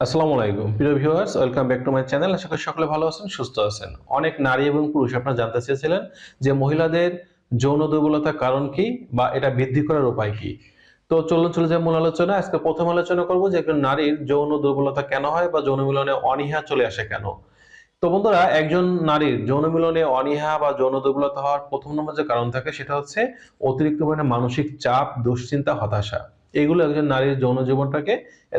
আসসালামু আলাইকুম। প্রিয় viewers welcome back to my channel আশা করি সকলে ভালো আছেন, সুস্থ আছেন। অনেক নারী এবং পুরুষ আপনারা জানতে চেয়েছিলেন যে মহিলাদের যৌন দুর্বলতার কারণ কি বা এটা বৃদ্ধি করার উপায় কি। তো চলুন, চলে যায় মূল আলোচনা। আজকে প্রথম আলোচনা করব যে একজন নারীর যৌন দুর্বলতা কেন হয় বা যৌন মিলনে অনীহা চলে আসে কেন। তো বন্ধুরা, একজন নারীর যৌন মিলনে অনীহা বা যৌন দুর্বলতা হওয়ার প্রথম নম্বর যে কারণ থাকে সেটা হচ্ছে অতিরিক্ত পরিমাণে মানসিক চাপ, দুশ্চিন্তা, হতাশা। এগুলো একজন নারীর যৌন জীবনটাকে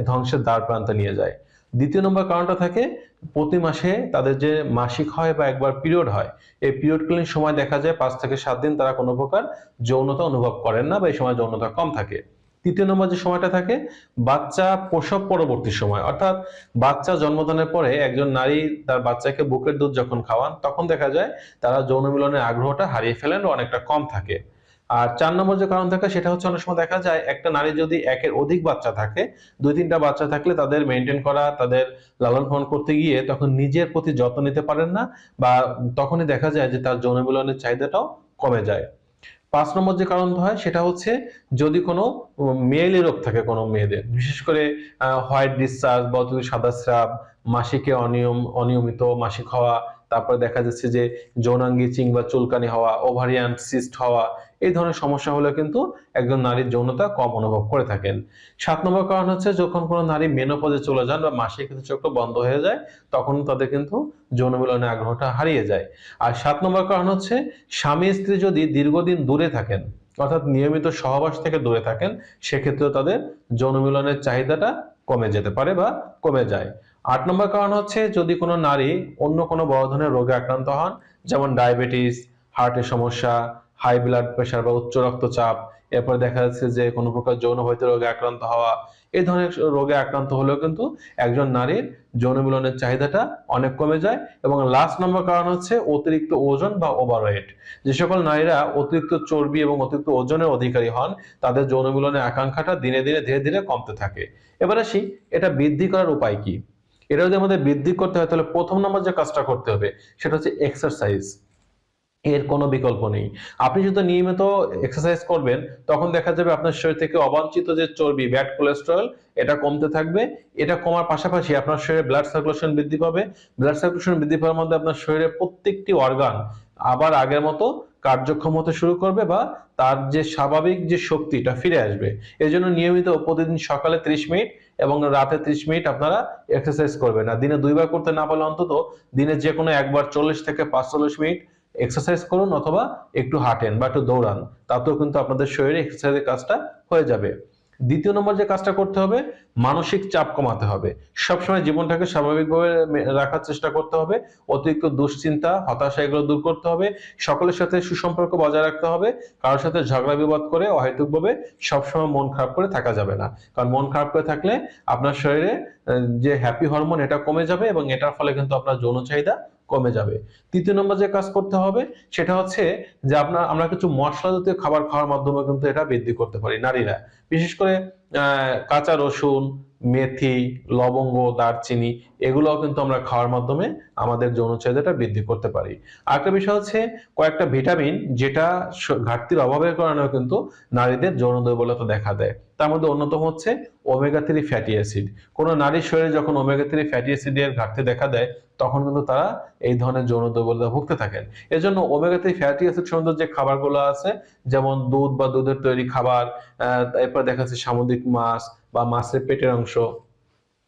ধ্বংসের দ্বার প্রান্তে নিয়ে যায়। দ্বিতীয় নম্বর কারণটা থাকে, প্রতি মাসে তাদের যে মাসিক হয় বা একবার পিরিয়ড হয়, এই পিরিয়ডকালীন সময় দেখা যায় পাঁচ থেকে সাত দিন তারা কোনো প্রকার যৌনতা অনুভব করেন না বা এই সময় যৌনতা কম থাকে। তৃতীয় নম্বর যে সময়টা থাকে, বাচ্চা প্রসব পরবর্তী সময়। অর্থাৎ বাচ্চা জন্মদানের পরে একজন নারী তার বাচ্চাকে বুকের দুধ যখন খাওয়ান, তখন দেখা যায় তারা যৌন মিলনের আগ্রহটা হারিয়ে ফেলেন অনেকটা কম থাকে। আর চার নম্বর যে কারণ থাকে, সেটা হচ্ছে অনেক সময় দেখা যায়, একটা নারী যদি একের অধিক বাচ্চা থাকে, দুই তিনটা বাচ্চা থাকলে তাদের মেনটেন করা, তাদের লালন পালন করতে গিয়ে তখন নিজের প্রতি যত্ন নিতে পারেন না বা তখনই দেখা যায় যে তার যৌন মিলনের চাহিদাটাও কমে যায়। পাঁচ নম্বর যে কারণ হয়, সেটা হচ্ছে যদি কোনো মেয়েলি রোগ থাকে কোনো মেয়েদের, বিশেষ করে হোয়াইট ডিসচার্জ বা সাদা স্রাব, মাসিকে অনিয়ম, অনিয়মিত মাসিক হওয়া তারপরে দেখা যাচ্ছে যে যৌনাঙ্গি চিং বা চুলকানি হওয়া, ওভারিয়ান সিস্ট হওয়া, এই ধরনের সমস্যা হলে কিন্তু একজন নারীর যৌনতা কম অনুভব করে থাকেন। সাত নম্বর কারণ হচ্ছে যখন কোনো নারী মেনোপজে চলে যান বা মাসিক চক্র বন্ধ হয়ে যায়, তখন তাদের কিন্তু যৌন মিলনের আগ্রহটা হারিয়ে যায়। আর সাত নম্বর কারণ হচ্ছে স্বামী স্ত্রী যদি দীর্ঘদিন দূরে থাকেন, অর্থাৎ নিয়মিত সহবাস থেকে দূরে থাকেন সেক্ষেত্রে তাদের যৌন মিলনের চাহিদাটা কমে যেতে পারে বা কমে যায়। আট নম্বর কারণ হচ্ছে যদি কোনো নারী অন্য কোনো বড় ধরনের রোগে আক্রান্ত হন, যেমন ডায়াবেটিস, হার্টের সমস্যা, হাই ব্লাড প্রেশার বা উচ্চ রক্তচাপ, এরপর দেখা যাচ্ছে যে কোনো প্রকার যৌন হইতে রোগে আক্রান্ত হওয়া, এই ধরনের রোগে আক্রান্ত হলেও কিন্তু একজন নারীর যৌন মিলনের চাহিদাটা অনেক কমে যায়। এবং লাস্ট নম্বর কারণ হচ্ছে অতিরিক্ত ওজন বা ওভারওয়েট যে সকল নারীরা অতিরিক্ত চর্বি এবং অতিরিক্ত ওজনের অধিকারী হন, তাদের যৌন মিলনের আকাঙ্ক্ষাটা দিনে দিনে ধীরে ধীরে কমতে থাকে। এবার আসি, এটা বৃদ্ধি করার উপায় কি? এটা যদি আমাদের বৃদ্ধি করতে হয়, তাহলে প্রথম নম্বর যে কাজটা করতে হবে, সেটা হচ্ছে এক্সারসাইজ এর কোনো বিকল্প নেই। আপনি যদি নিয়মিত এক্সারসাইজ করবেন, তখন দেখা যাবে আপনার শরীর থেকে অবাঞ্ছিত যে চর্বি ব্যাড কোলেস্টেরল এটা কমতে থাকবে। এটা কমার পাশাপাশি আপনার শরীরে ব্লাড সার্কুলেশন বৃদ্ধি পাবে। ব্লাড সার্কুলেশন বৃদ্ধি পাওয়ার মধ্যে আপনার শরীরের প্রত্যেকটি অর্গান আবার আগের মতো কার্যক্ষম হতে শুরু করবে বা তার যে স্বাভাবিক যে শক্তিটা ফিরে আসবে। এই জন্য নিয়মিত প্রতিদিন সকালে ত্রিশ মিনিট এবং রাতে ত্রিশ মিনিট আপনারা এক্সারসাইজ করবেন। আর দিনে দুইবার করতে না পারলে অন্তত দিনে যে কোনো একবার চল্লিশ থেকে পাঁচচল্লিশ মিনিট এক্সারসাইজ করুন অথবা একটু হাঁটেন বা একটু দৌড়ান। তাতেও কিন্তু আপনাদের শরীরে এক্সারসাইজের কাজটা হয়ে যাবে। দ্বিতীয় নম্বর যে কাজটা করতে হবে, মানসিক চাপ কমাতে হবে। সবসময় জীবনটাকে স্বাভাবিকভাবে রাখার চেষ্টা করতে হবে, অতিরিক্ত দুশ্চিন্তা, হতাশা এগুলো দূর করতে হবে, সকলের সাথে সুসম্পর্ক বজায় রাখতে হবে, কারোর সাথে ঝগড়া বিবাদ করে অহেতুকভাবে সবসময় মন খারাপ করে থাকা যাবে না। কারণ মন খারাপ করে থাকলে আপনার শরীরে যে হ্যাপি হরমোন এটা কমে যাবে এবং এটার ফলে কিন্তু আপনার যৌন চাহিদা কমে যাবে। তৃতীয় নম্বর যে কাজ করতে হবে, সেটা হচ্ছে যে আপনার, আমরা কিছু মশলা জাতীয় খাবার খাওয়ার মাধ্যমে কিন্তু এটা বৃদ্ধি করতে পারি, নারীরা। বিশেষ করে কাঁচা রসুন, মেথি, লবঙ্গ, দারচিনি এগুলোও কিন্তু আমরা খাওয়ার মাধ্যমে আমাদের যৌন চাহিদাটা বৃদ্ধি করতে পারি। আরেকটা বিষয় হচ্ছে কয়েকটা ভিটামিন যেটা ঘাটতির অভাবের কারণেও কিন্তু নারীদের যৌন দুর্বলতা দেখা দেয়। তার মধ্যে অন্যতম হচ্ছে ওমেগা থ্রি ফ্যাটি অ্যাসিড কোনো নারীর শরীরে যখন ওমেগা থ্রি ফ্যাটি অ্যাসিডের ঘাটতি দেখা দেয়, তখন কিন্তু তারা এই ধরনের যৌন দুর্বলতা ভুগতে থাকেন। এজন্য ওমেগা থ্রি ফ্যাটি অ্যাসিড সম্বন্ধে যে খাবারগুলো আছে, যেমন দুধ বা দুধের তৈরি খাবার এরপর দেখা যাচ্ছে সামুদ্রিক মাছ বা মাছের পেটের অংশ,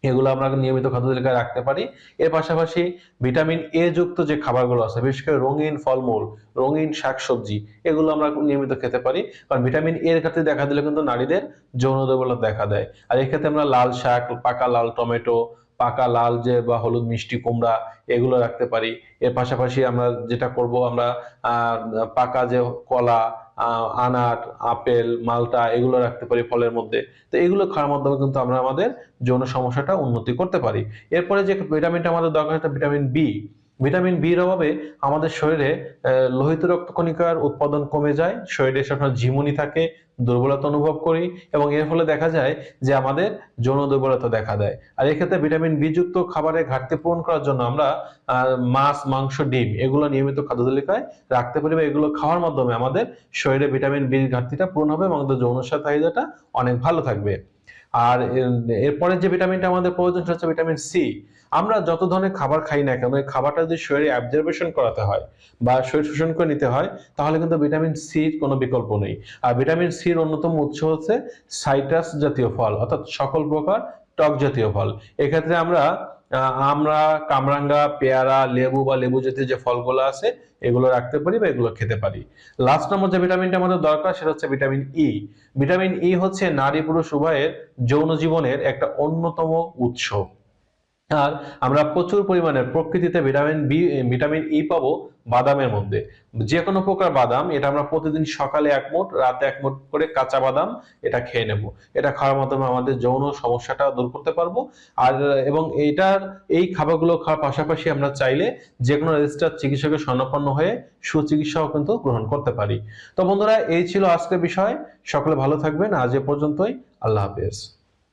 এগুলো আমরা নিয়মিত খাদ্য তালিকায় রাখতে পারি। এর পাশাপাশি ভিটামিন এ যুক্ত যে খাবারগুলো আছে, বিশেষ করে রঙিন ফলমূল, রঙিন শাকসবজি, এগুলো আমরা নিয়মিত খেতে পারি। কারণ ভিটামিন এর ক্ষেত্রে দেখা দিলে কিন্তু নারীদের যৌন দুর্বলতা দেখা দেয়। আর এক্ষেত্রে আমরা লাল শাক, পাকা লাল টমেটো পাকা লাল যে বা হলুদ মিষ্টি কুমড়া এগুলো রাখতে পারি। এর পাশাপাশি আমরা যেটা করব, আমরা পাকা যে কলা আনার, আপেল, মালটা এগুলো রাখতে পারি ফলের মধ্যে। তো এগুলো খাওয়ার মাধ্যমে কিন্তু আমরা আমাদের যৌন সমস্যাটা উন্নতি করতে পারি। এরপরে যে ভিটামিনটা আমাদের দরকার সেটা ভিটামিন বি। ভিটামিন বির অভাবে আমাদের শরীরে লোহিত রক্তকণিকার উৎপাদন কমে যায়, শরীরে সবসময় ঝিমুনি থাকে, দুর্বলতা অনুভব করি এবং এর ফলে দেখা যায় যে আমাদের যৌন দুর্বলতা দেখা দেয়। আর এক্ষেত্রে ভিটামিন বি যুক্ত খাবারের ঘাটতি পূরণ করার জন্য আমরা মাছ, মাংস, ডিম এগুলো নিয়মিত খাদ্য তালিকায় রাখতে পারি বা এগুলো খাওয়ার মাধ্যমে আমাদের শরীরে ভিটামিন বির ঘাটতিটা পূরণ হবে এবং আমাদের যৌন চাহিদাটা অনেক ভালো থাকবে। আর এরপরে যে ভিটামিনটা আমাদের প্রয়োজন সেটা হচ্ছে ভিটামিন সি আমরা যত ধরনের খাবার খাই না কেন, এই খাবারটা যদি শরীরে অ্যাবজর্বেশন করাতে হয় বা শরীর শোষণ করে নিতে হয়, তাহলে কিন্তু ভিটামিন সির কোনো বিকল্প নেই। আর ভিটামিন সির অন্যতম উৎস হচ্ছে সাইট্রাস জাতীয় ফল, অর্থাৎ সকল প্রকার টক জাতীয় ফল। এক্ষেত্রে আমরা আমরা কামরাঙ্গা, পেয়ারা, লেবু বা লেবু জাতীয় যে ফলগুলো আছে, এগুলো রাখতে পারি বা এগুলো খেতে পারি। লাস্ট নম্বর যে ভিটামিনটা আমাদের দরকার, সেটা হচ্ছে ভিটামিন ই ভিটামিন ই হচ্ছে নারী পুরুষ উভয়ের যৌন জীবনের একটা অন্যতম উৎস। আর আমরা প্রচুর পরিমাণে প্রকৃতিতে ভিটামিন বি ভিটামিন ই পাবো বাদামের মধ্যে। যে কোনো প্রকার বাদাম, এটা আমরা প্রতিদিন সকালে এক মুঠ রাতে এক মুঠ করে কাঁচা বাদাম এটা খেয়ে নেব। এটা খাওয়ার মাধ্যমে আমাদের যৌন সমস্যাটা দূর করতে পারব। আর, এবং এইটার, এই খাবারগুলো খাওয়ার পাশাপাশি আমরা চাইলে যে কোনো রেজিস্টার চিকিৎসকের স্বর্ণাপন্ন হয়ে সুচিকিৎসাও কিন্তু গ্রহণ করতে পারি। তো বন্ধুরা, এই ছিল আজকের বিষয়। সকলে ভালো থাকবেন। আজ এ পর্যন্তই। আল্লাহ হাফেজ।